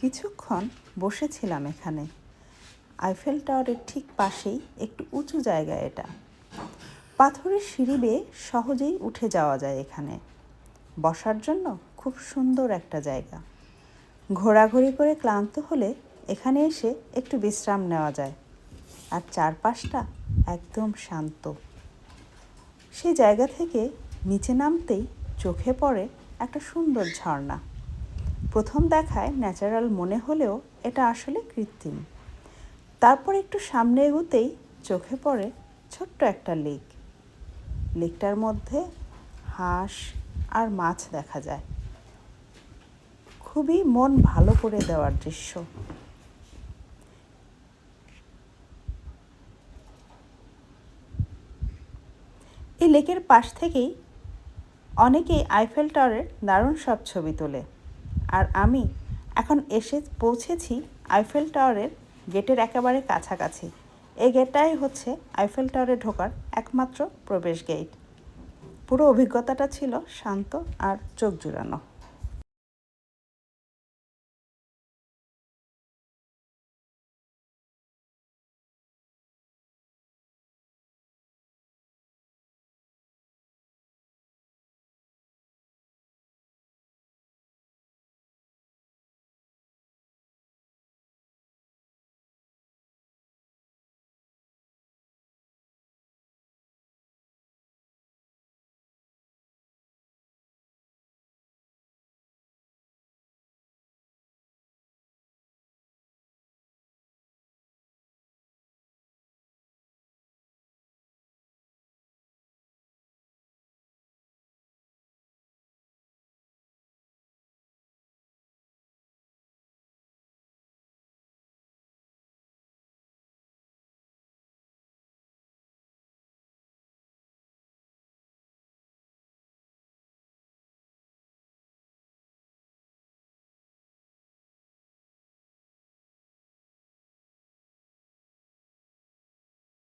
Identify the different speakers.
Speaker 1: কিছুক্ষণ বসেছিলাম এখানে। আইফেল টাওয়ারের ঠিক পাশেই একটু উঁচু জায়গা এটা। পাথরের সিঁড়ি বেয়ে সহজেই উঠে যাওয়া যায় এখানে। বসার জন্য খুব সুন্দর একটা জায়গা। ঘোরাঘুরি করে ক্লান্ত হলে এখানে এসে একটু বিশ্রাম নেওয়া যায়। আর চারপাশটা একদম শান্ত। সেই জায়গা থেকে নিচে নামতেই চোখে পড়ে একটা সুন্দর ঝর্ণা। প্রথম দেখায় ন্যাচারাল মনে হলেও এটা আসলে কৃত্রিম। তারপর একটু সামনে এগোতেই চোখে পড়ে ছোট্ট একটা লেক। লেকটার মধ্যে হাঁস আর মাছ দেখা যায়। খুবই মন ভালো করে দেওয়ার দৃশ্য। এই লেকের পাশ থেকেই অনেকেই আইফেল টাওয়ারের দারুণ সব ছবি তোলে। আর আমি এখন এসে পৌঁছেছি আইফেল টাওয়ারের গেটের একেবারে কাছাকাছি। এই গেটটাই হচ্ছে আইফেল টাওয়ারে ঢোকার একমাত্র প্রবেশ গেট পুরো অভিজ্ঞতাটা ছিল শান্ত আর চোখ জুড়ানো।